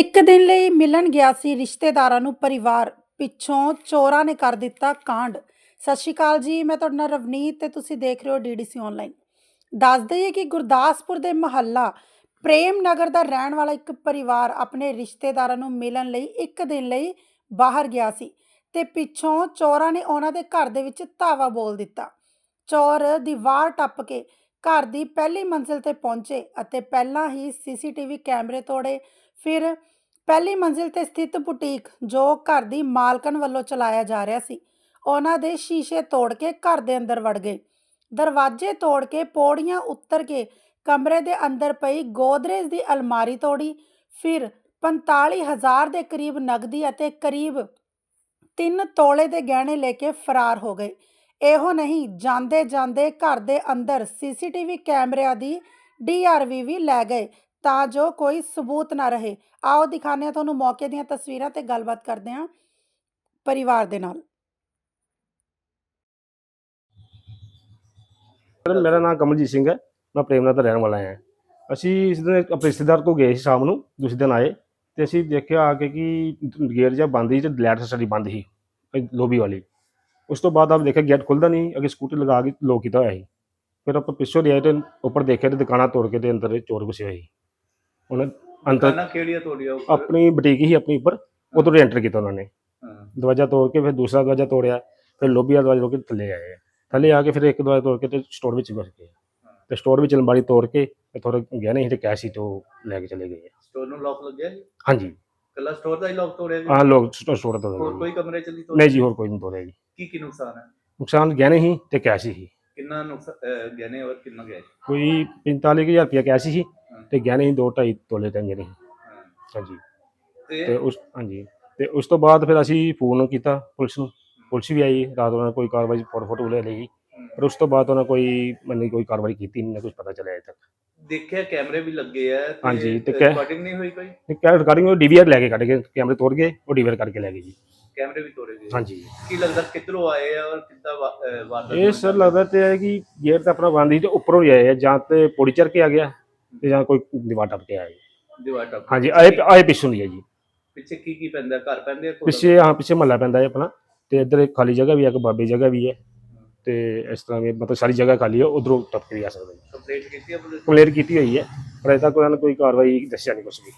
ਇੱਕ ਦਿਨ ਲਈ ਮਿਲਣ ਗਿਆ ਸੀ ਰਿਸ਼ਤੇਦਾਰਾਂ ਨੂੰ ਪਰਿਵਾਰ। ਪਿੱਛੋਂ ਚੋਰਾਂ ਨੇ ਕਰ ਦਿੱਤਾ ਕਾਂਡ। ਸਤਿ ਸ਼੍ਰੀ ਅਕਾਲ ਜੀ, ਮੈਂ ਤੁਹਾਡਾ ਨਾਲ ਰਵਨੀਤ ਤੇ ਤੁਸੀਂ ਦੇਖ ਰਹੇ ਹੋ ਡੀਡੀਸੀ ਆਨਲਾਈਨ ਦੱਸ ਦਈਏ ਕਿ ਗੁਰਦਾਸਪੁਰ ਦੇ ਮਹੱਲਾ ਪ੍ਰੇਮ ਨਗਰ ਦਾ ਰਹਿਣ ਵਾਲਾ ਇੱਕ ਪਰਿਵਾਰ ਆਪਣੇ ਰਿਸ਼ਤੇਦਾਰਾਂ ਨੂੰ ਮਿਲਣ ਲਈ ਇੱਕ ਦਿਨ ਲਈ ਬਾਹਰ ਗਿਆ ਸੀ ਤੇ ਪਿੱਛੋਂ ਚੋਰਾਂ ਨੇ ਉਹਨਾਂ ਦੇ ਘਰ ਦੇ ਵਿੱਚ ਧਾਵਾ ਬੋਲ ਦਿੱਤਾ। ਚੋਰ ਦੀਵਾਰ ਟੱਪ ਕੇ ਘਰ ਦੀ ਪਹਿਲੀ ਮੰਜ਼ਿਲ ਤੇ ਪਹੁੰਚੇ ਅਤੇ ਪਹਿਲਾਂ ਹੀ ਸੀਸੀਟੀਵੀ ਕੈਮਰੇ ਤੋੜੇ। ਫਿਰ ਪਹਿਲੀ ਮੰਜ਼ਿਲ ਤੇ ਸਥਿਤ ਬੁਟੀਕ, ਜੋ ਘਰ ਦੀ ਮਾਲਕਨ ਵੱਲੋਂ ਚਲਾਇਆ ਜਾ ਰਿਹਾ ਸੀ, ਉਹਨਾਂ ਦੇ ਸ਼ੀਸ਼ੇ ਤੋੜ ਕੇ ਘਰ ਦੇ ਅੰਦਰ ਵੜ ਗਏ। ਦਰਵਾਜ਼ੇ ਤੋੜ ਕੇ ਪੌੜੀਆਂ ਉੱਤਰ ਕੇ ਕਮਰੇ ਦੇ ਅੰਦਰ ਪਈ ਗੋਦਰੇਜ ਦੀ ਅਲਮਾਰੀ ਤੋੜੀ। ਫਿਰ 45000 ਦੇ ਕਰੀਬ ਨਗਦੀ ਅਤੇ ਕਰੀਬ 3 ਤੋਲੇ ਦੇ ਗਹਿਣੇ ਲੈ ਕੇ ਫਰਾਰ ਹੋ ਗਏ। ਇਹੋ ਨਹੀਂ, ਜਾਂਦੇ ਜਾਂਦੇ ਘਰ ਦੇ ਅੰਦਰ ਸੀਸੀਟੀਵੀ ਕੈਮਰਿਆਂ ਦੀ ਡੀਆਰਵੀ ਵੀ ਲੈ ਗਏ ਤਾਂ ਜੋ ਕੋਈ ਸਬੂਤ ਨਾ ਰਹੇ। ਆਓ ਦਿਖਾਉਂਦੇ ਹਾਂ ਤੁਹਾਨੂੰ ਮੌਕੇ ਦੀਆਂ ਤਸਵੀਰਾਂ ਤੇ ਗੱਲਬਾਤ ਕਰਦੇ ਹਾਂ ਪਰਿਵਾਰ ਦੇ ਨਾਲ। ਸਰ, ਮੇਰਾ ਨਾਮ ਕਮਲਜੀਤ ਸਿੰਘ ਹੈ, ਮੈਂ ਪ੍ਰੇਮਨਗਰ ਦਾ ਰਹਿਣ ਵਾਲਾ ਹਾਂ। ਅਸੀਂ ਇਸ ਦਿਨ ਇੱਕ ਆਪਣੇ ਰਿਸ਼ਤੇਦਾਰ ਕੋਲ ਗਏ ਸੀ ਸ਼ਾਮ ਨੂੰ, ਦੂਸਰੇ ਦਿਨ ਆਏ ਤੇ ਅਸੀਂ ਦੇਖਿਆ ਆ ਕੇ ਕਿ ਗੇਟ ਜਿਹਾ ਬੰਦ ਸੀ ਤੇ ਲਾਈਟ ਸਾਡੀ ਬੰਦ ਸੀ, ਲੋਬੀ ਵਾਲੀ। ਉਸ ਤੋਂ ਬਾਅਦ ਆਪ ਦੇਖਿਆ ਗੇਟ ਖੁੱਲਦਾ ਨਹੀਂ ਅੱਗੇ ਸਕੂਟਰ ਲਗਾ ਕੇ ਲੋਕ ਕੀਤਾ ਹੋਇਆ ਸੀ। ਫਿਰ ਆਪਾਂ ਪਿੱਛੋਂ ਦੇ ਆਏ ਤੇ ਉੱਪਰ ਦੇਖਿਆ ਤੇ ਦੁਕਾਨਾਂ ਤੋੜ ਕੇ ਤੇ ਅੰਦਰ ਚੋਰ ਘੁਸੇ ਹੋਏ ਸੀ। ਉਹਨਾਂ ਅੰਦਰ ਦੁਕਾਨਾਂ ਕਿਹੜੀਆਂ ਤੁਹਾਡੀਆਂ ਉੱਪਰ? ਆਪਣੀ ਬੁਟੀਕ ਹੀ ਆਪਣੀ ਉੱਪਰ ਉਧਰੋਂ ਐਂਟਰ ਕੀਤਾ ਉਹਨਾਂ ਨੇ। ਹਾਂ। ਦਰਵਾਜ਼ਾ ਤੋੜ ਕੇ ਫਿਰ ਦੂਸਰਾ ਦਰਵਾਜ਼ਾ ਤੋੜਿਆ ਫਿਰ ਲੋਬੀ ਵਾਲਾ ਦਰਵਾਜ਼ਾ ਤੋੜ ਕੇ ਥੱਲੇ ਆਏ ਆ। ਥੱਲੇ ਆ ਕੇ ਫਿਰ ਇੱਕ ਦਰਵਾਜ਼ਾ ਤੋੜ ਕੇ ਤੇ ਸਟੋਰ ਵਿੱਚ ਘੁਸ ਗਏ ਤੇ ਸਟੋਰ ਵਿੱਚ ਅਲਮਾਰੀ ਤੋੜ ਕੇ ਤੇ ਥੋੜਾ ਗਹਿਣੇ ਸੀ ਤੇ ਕੈਸ਼ ਸੀ ਤੇ ਉਹ ਲੈ ਕੇ ਚਲੇ ਗਏ ਆ। ਸਟੋਰ ਨੂੰ ਲੌਕ ਲੱਗਿਆ ਹਾਂਜੀ। ਕੱਲਾ ਸਟੋਰ ਦਾ ਹੀ ਲੌਕ ਤੋੜਿਆ ਜੀ? ਆਹ ਲੋਕ ਸਟੋਰ ਸਟੋਰ ਤੋੜ ਹੋਰ ਕੋਈ ਕਮਰੇ ਚ ਨਹੀਂ। ਤੋੜਿਆ? ਨਹੀਂ ਜੀ ਹੋਰ ਕੋਈ ਨਹੀਂ ਤੋੜਿਆ ਜੀ। ਕੀ ਕੀ ਨੁਕਸਾਨ ਹੈ? ਨੁਕਸਾਨ ਗਹਿਣੇ ਸੀ ਤੇ ਕੈਸ਼ ਸੀ। ਕਿੰਨਾ ਨੁਕਸਾਨ ਗਹਿਣੇ ਔਰ ਕਿੰਨਾ ਗਿਆ ਜੀ? ਕੋਈ 45000 ਰੁਪਇਆ ਕੈਸ਼ ਹਾਂ। ਤੇ ਗਹਿਣੇ ਸੀ 2.5 ਤੋਲੇ ਤੇ ਗਹਿਣੇ ਸੀ। ਹਾਂ। ਹਾਂਜੀ। ਤੇ ਤੇ ਉਸ ਹਾਂਜੀ। ਤੇ ਉਸ ਤੋਂ ਬਾਅਦ ਫਿਰ ਅਸੀਂ ਫੋਨ ਕੀਤਾ ਪੁਲਿਸ ਨੂੰ। ਪੁਲਿਸ ਵੀ ਆਈ ਰਾਤ ਉਹਨਾਂ ਨੇ ਕੋਈ ਕਾਰਵਾਈ ਫੋਟੋ ਫੋਟੋ ਲੈ ਲਈ। ਪਰ ਉਸ ਤੋਂ ਬਾਅਦ ਉਹਨਾਂ ਕੋਈ ਮੈਨੂੰ ਕੋਈ ਕਾਰਵਾਈ ਕੀਤੀ ਨਹੀਂ ਨਾ ਕੁਝ ਪਤਾ ਚੱਲਿਆ ਅਜੇ ਤੱਕ। ਦੇਖਿਆ ਕੈਮਰੇ ਵੀ ਲੱਗੇ ਆ ਹਾਂਜੀ, ਤੇ ਕੈ- ਰਿਕਾਰਡਿੰਗ ਨਹੀਂ ਹੋਈ ਕੋਈ? ਤੇ ਕੈ ਰਿਕਾਰਡਿੰਗ ਉਹ ਡੀਵੀਆਰ ਲੈ ਕੇ ਕੱਢ ਕੇ ਕੈਮਰੇ ਤੋੜ ਗਏ ਉਹ ਡੀਵੀਆਰ ਕਰਕੇ ਲੈ ਗਏ ਜੀ। ਕੈਮਰੇ ਵੀ ਤੋੜੇ ਗਏ। ਹਾਂਜੀ। ਕੀ ਲੱਗਦਾ ਕਿੱਧਰੋਂ ਆਏ ਆ ਔਰ ਕਿੱਦਾਂ ਵਾ- ਅਹ ਵਾਰਦਾਤ ਇਹ ਹੋਈ? ਸਰ ਲੱਗਦਾ ਤੇ ਹੈ ਕਿ ਗੇਟ ਤਾਂ ਆਪਣਾ ਬੰਦ ਸੀ ਤੇ ਉੱਪਰੋਂ ਹੀ ਆਏ ਆ ਜਾਂ ਤੇ ਪੌੜੀ ਚੜ ਕੇ ਆ ਗਿਆ ਤੇ ਜਾਂ ਕੋਈ ਦੀਵਾਰ ਟੱਪ ਕੇ ਆਇਆ ਦੀਵਾਰ ਟੱਪ ਹਾਂਜੀ ਆਏ ਆਏ ਪਿੱਛੋਂ ਦੀ ਹੈ ਜੀ। ਪਿੱਛੇ ਕੀ ਕੀ ਪੈਂਦਾ ਘਰ ਪੈਂਦੇ ਆ ਕੋਲ? ਪਿੱਛੇ ਹਾਂ ਪਿੱਛੇ ਮਹੱਲਾ ਪੈਂਦਾ ਹੈ ਆਪਣਾ ਤੇ ਇੱਧਰ ਇੱਕ ਖਾਲੀ ਜਗ੍ਹਾ ਵੀ ਹੈ ਇੱਕ ਬਾਬੇ ਜਗ੍ਹਾ ਵੀ ਹੈ। ਤੇ ਇਸ ਤਰ੍ਹਾਂ ਵੀ ਮਤਲਬ ਸਾਰੀ ਜਗ੍ਹਾ ਖਾਲੀ ਹੈ ਉਧਰੋਂ ਟੱਪ ਕੇ ਵੀ ਆ ਸਕਦਾ ਜੀ ਕੰਪਲੇਂਟ ਕੀਤੀ ਆ ਪੁਲਿਸ? ਕੰਪਲੇਂਟ ਕੀਤੀ ਹੋਈ ਹੈ ਪਰ ਅਜੇ ਤੱਕ ਉਹਨਾਂ ਨੇ ਕੋਈ ਕਾਰਵਾਈ ਦੱਸਿਆ ਨਹੀਂ ਕੁਛ ਵੀ